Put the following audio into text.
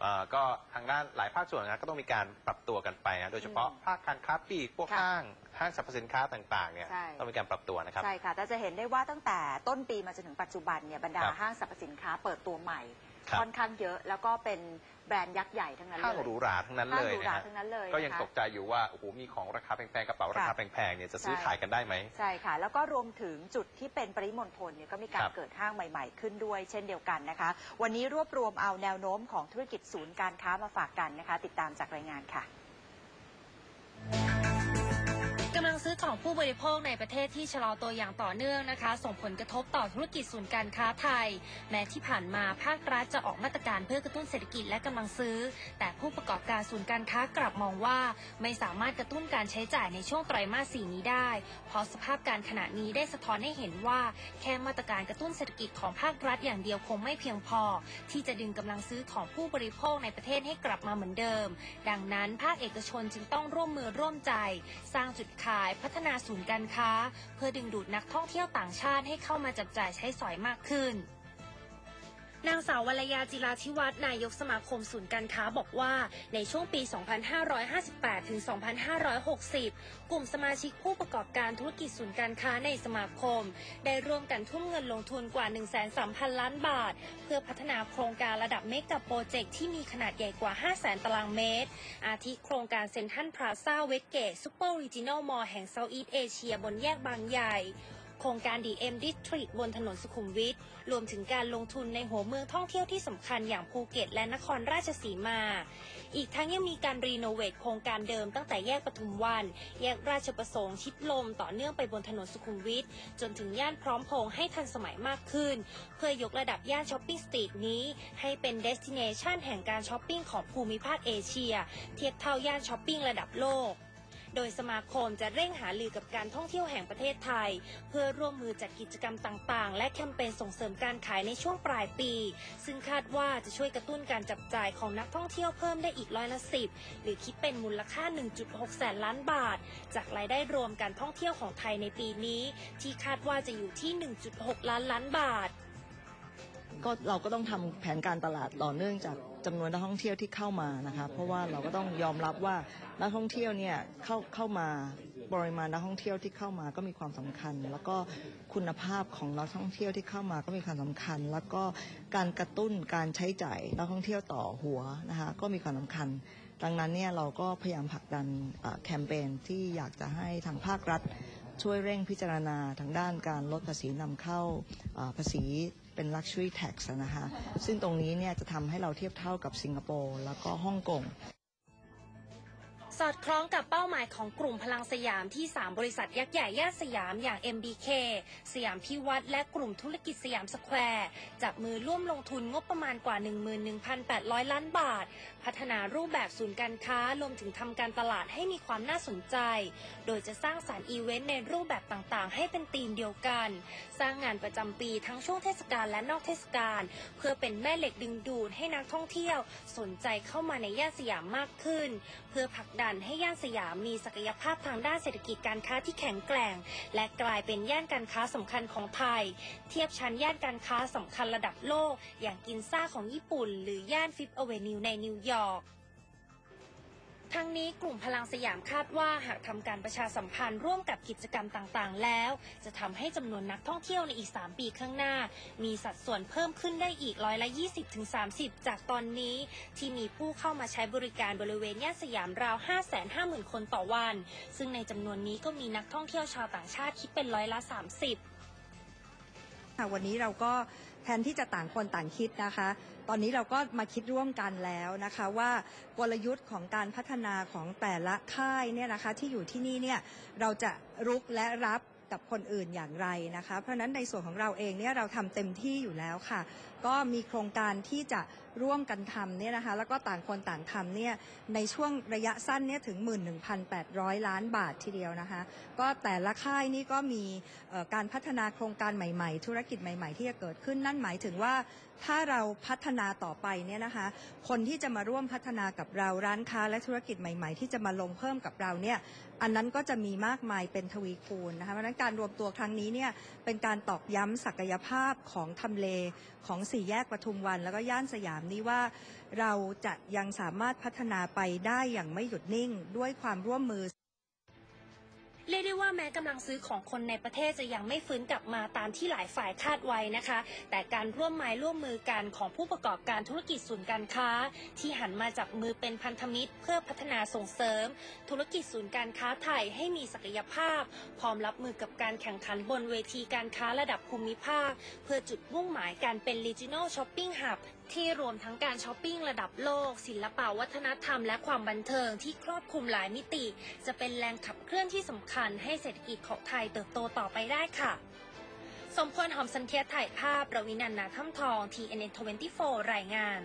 เอ่อก็ทางด้านหลายภาคส่วนนะก็ต้องมีการปรับตัวกันไปนะโดยเฉพาะอืมภาคการค้าปลีกพวกค่ะห้างห้างสรรพสินค้าต่างๆเนี่ยใช่ ต้องมีการปรับตัวนะครับ ใช่ค่ะแต่จะเห็นได้ว่าตั้งแต่ต้นปีมาจนถึงปัจจุบันเนี่ยบรรดาครับห้างสรรพสินค้าเปิดตัวใหม่ ครับ ค่อนข้างเยอะ แล้วก็เป็นแบรนด์ยักษ์ใหญ่ทั้งนั้นเลยห้างหรูหราทั้งนั้นห้างเลยหรูหนะราฮะทั้งนั้นเลยก็ยังนะคะ ตกใจอยู่ว่าโอ้โหมีของราคาแพงๆกระเป๋าราคาค่ะแพงๆเนี่ยจะซื้อใช่ ขายกันได้ไหม ใช่ค่ะ แล้วก็รวมถึงจุดที่เป็นปริมณฑลเนี่ยก็มีการครับเกิดห้างใหม่ๆ ขึ้นด้วยเช่นเดียวกันนะคะ วันนี้รวบรวมเอาแนวโน้มของธุรกิจศูนย์การค้ามาฝากกันนะคะ ติดตามจากรายงานค่ะ ซื้อของผู้บริโภคในประเทศที่ชะลอตัวอย่างต่อเนื่องนะคะ ส่งผลกระทบต่อธุรกิจศูนย์การค้าไทย แม้ที่ผ่านมาภาครัฐจะออกมาตรการเพื่อกระตุ้นเศรษฐกิจและกำลังซื้อ แต่ผู้ประกอบการศูนย์การค้ากลับมองว่า ไม่สามารถกระตุ้นการใช้จ่ายในช่วงไตรมาสสี่นี้ได้ เพราะสภาพการขณะนี้ได้สะท้อนให้เห็นว่า แค่มาตรการกระตุ้นเศรษฐกิจของภาครัฐอย่างเดียวคงไม่เพียงพอ ที่จะดึงกำลังซื้อของผู้บริโภคในประเทศให้กลับมาเหมือนเดิม ดังนั้นภาคเอกชนจึงต้องร่วมมือร่วมใจ สร้างจุดขายพัฒนาศูนย์การค้า เพื่อดึงดูดนักท่องเที่ยวต่างชาติให้เข้ามาจับจ่ายใช้สอยมากขึ้น นางสาววรยาจิราธิวัฒนายกสมาคมศูนย์การค้าบอกว่า ในช่วงปี 2558 ถึง 2560 กลุ่มสมาชิกผู้ประกอบการธุรกิจศูนย์การค้าในสมาคม ได้ร่วมกันทุ่มเงินลงทุนกว่า 1,300 ล้านบาท เพื่อพัฒนาโครงการระดับเมกะโปรเจกต์ที่มีขนาดใหญ่กว่า 500,000 ตารางเมตร อาทิโครงการเซ็นทรัลพลาซ่าเวสเกตซูเปอร์รีจิโนมอลแห่งเซาท์อีสเอเชียบนแยกบางใหญ่ โครงการ DM District บนถนนสุขุมวิทรวมถึงการลงทุนในหัวเมืองท่องเที่ยวที่สำคัญอย่างภูเก็ตและนครราชสีมา อีกทั้งยังมีการรีโนเวทโครงการเดิมตั้งแต่แยกปทุมวัน แยกราชประสงค์ชิดลมต่อเนื่องไปบนถนนสุขุมวิทจนถึงย่านพร้อมพงให้ทันสมัยมากขึ้น เพื่อยกระดับย่านช้อปปิ้งสตรีทนี้ให้เป็นเดสติเนชันแห่งการช้อปปิ้งของภูมิภาคเอเชีย เทียบเท่าย่านช้อปปิ้งระดับโลก โดยสมาคมจะเร่งหาลือกับการท่องเที่ยวแห่งประเทศไทย เพื่อร่วมมือจัดกิจกรรมต่างๆ และแคมเปญส่งเสริมการขายในช่วงปลายปี ซึ่งคาดว่าจะช่วยกระตุ้นการจับจ่ายของนักท่องเที่ยวเพิ่มได้อีกร้อยละสิบหรือคิดเป็นมูลค่า 1.6 แสนล้านบาท จากรายได้รวมการท่องเที่ยวของไทยในปีนี้ ที่คาดว่าจะอยู่ที่ 1.6 ล้านล้านบาท ก็เราก็ต้องทำแผนการตลาดต่อเนื่องจากจำนวนนักท่องเที่ยวที่เข้ามานะคะเพราะว่าเราก็ต้องยอมรับว่านักท่องเที่ยวเนี่ยเข้าเข้ามาปริมาณนักท่องเที่ยวที่เข้ามาก็มีความสำคัญ แล้วก็คุณภาพของนักท่องเที่ยวที่เข้ามาก็มีความสำคัญ แล้วก็การกระตุ้นการใช้จ่ายนักท่องเที่ยวต่อหัวนะคะก็มีความสำคัญ ดังนั้นเนี่ยเราก็พยายามผลักดันแคมเปญที่อยากจะให้ทางภาครัฐ ช่วยเร่งพิจารณาทางด้านการลดภาษีนำเข้าภาษี เป็น Luxury Tax นะคะ ซึ่งตรงนี้เนี่ยจะทำให้เราเทียบเท่ากับสิงคโปร์แล้วก็ฮ่องกง สอดคล้องกับเป้าหมายของกลุ่มพลังสยามที่ 3 บริษัทยักษ์ใหญ่ย่านสยามอย่าง MBK สยามพิวัตรและกลุ่มธุรกิจสยามสแควร์จับมือร่วมลงทุนงบประมาณกว่า 11,800 ล้านบาท พัฒนารูปแบบศูนย์การค้ารวมถึงทำการตลาดให้มีความน่าสนใจ โดยจะสร้างสารรค์อีเวนต์ในรูปแบบต่างๆ ให้เป็นธีมเดียวกัน สร้างงานประจำปีทั้งช่วงเทศกาลและนอกเทศกาลเพื่อเป็นแม่เหล็กดึงดูดให้นักท่องเที่ยว สนใจเข้ามาในย่านสยามมากขึ้น เพื่อผลักดันให้ย่านสยามมีศักยภาพทางด้านเศรษฐกิจการค้าที่แข็งแกร่ง และกลายเป็นย่านการค้าสำคัญของไทย เทียบชั้นย่านการค้าสำคัญระดับโลก อย่างกินซ่าของญี่ปุ่น หรือย่านฟิฟอเวนิวในนิวยอร์ก ทั้งนี้กลุ่มพลังสยามคาดว่าหากทำการประชาสัมพันธ์ร่วมกับกิจกรรมต่างๆ แล้ว จะทำให้จำนวนนักท่องเที่ยวในอีก 3 ปีข้างหน้า มีสัดส่วนเพิ่มขึ้นได้อีกร้อยละ 20-30 จากตอนนี้ ที่มีผู้เข้ามาใช้บริการบริเวณย่านสยามราว 550,000 คนต่อวัน ซึ่งในจำนวนนี้ก็มีนักท่องเที่ยวชาวต่างชาติคิดเป็นร้อยละ 30ค่ะวันนี้เราก็ แทนที่จะต่างคนต่างคิดนะคะ ตอนนี้เราก็มาคิดร่วมกันแล้วนะคะว่ากลยุทธ์ของการพัฒนาของแต่ละค่ายเนี่ยนะคะที่อยู่ที่นี่เนี่ยเราจะรุกและรับกับคนอื่นอย่างไรนะคะ เพราะนั้นในส่วนของเราเองเนี่ยเราทำเต็มที่อยู่แล้วค่ะ ก็มีโครงการที่จะร่วมกันทำเนี่ยนะคะแล้วก็ต่างคนต่างทำเนี่ยในช่วงระยะสั้นเนี่ยถึง 11,800 ล้านบาททีเดียวนะคะ ก็แต่ละค่ายนี่ก็มีการพัฒนาโครงการใหม่ๆ ธุรกิจใหม่ๆ ที่จะเกิดขึ้นนั่นหมายถึงว่าถ้าเราพัฒนาต่อไปเนี่ยนะคะ คนที่จะมาร่วมพัฒนากับเราร้านค้าและธุรกิจใหม่ ๆ ที่จะมาลงเพิ่มกับเราเนี่ยอันนั้นก็จะมีมากมายเป็นทวีคูณนะคะเพราะนั้นการรวมตัวครั้งนี้เนี่ยเป็นการตอกย้ำศักยภาพของทำเลของสี่แยกปทุมวัน แล้วก็ย่านสยามนี้ว่า เราจะยังสามารถพัฒนาไปได้อย่างไม่หยุดนิ่งด้วยความร่วมมือ เรียกได้ว่าแม้กำลังซื้อของคนในประเทศจะยังไม่ฟื้นกลับมาตามที่หลายฝ่ายคาดไว้นะคะ แต่การร่วมไม้ร่วมมือกันของผู้ประกอบการธุรกิจศูนย์การค้า ที่หันมาจับมือเป็นพันธมิตร เพื่อพัฒนาส่งเสริม ธุรกิจศูนย์การค้าไทยให้มีศักยภาพ พร้อมรับมือกับการแข่งขันบนเวทีการค้าระดับภูมิภาค เพื่อจุดมุ่งหมายการเป็น Regional Shopping Hub ที่รวมทั้งการช้อปปิ้งระดับโลก ศิลปะวัฒนธรรมและความบันเทิงที่ครอบคลุมหลายมิติ จะเป็นแรงขับเคลื่อนที่สำคัญให้เศรษฐกิจของไทยเติบโตต่อไปได้ค่ะ สมควรหอมสันเทียถ่ายภาพประวินันท์นาถ้ำทอง TNN 24 รายงาน